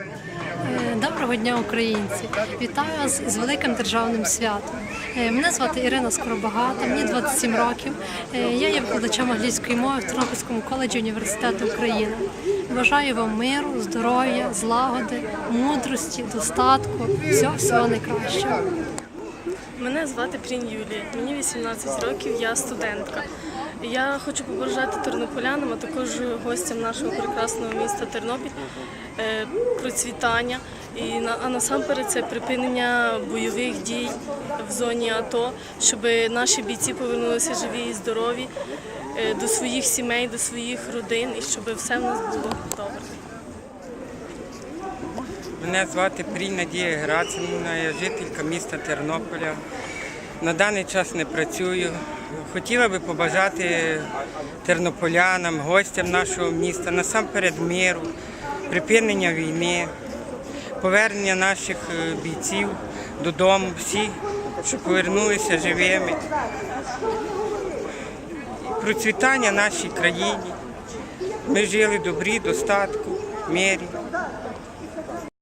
Е, Доброго дня, українці! Вітаю вас з великим державним святом. Е, Мене звати Ірина Скоробагата, мені 27 років. Е, Я є викладачем англійської мови в Тернопільському коледжі університету України. Бажаю вам миру, здоров'я, злагоди, мудрості, достатку, всього всього найкращого. Мене звати Прін Юлія, мені 18 років, я студентка. Я хочу побажати тернополянам, а також гостям нашого прекрасного міста Тернопіль е, процвітання. І а насамперед це припинення бойових дій в зоні АТО, щоб наші бійці повернулися живі і здорові е, до своїх сімей, до своїх родин і щоб все в нас було добре. Мене звати Прій Надія Грацинівна, я жителька міста Тернополя. На даний час не працюю. Хотіла би побажати тернополянам, гостям нашого міста насамперед миру, припинення війни, повернення наших е, бійців додому, всі, щоб повернулися живими. Процвітання нашій країні. Ми жили добрі, достатку, мирі.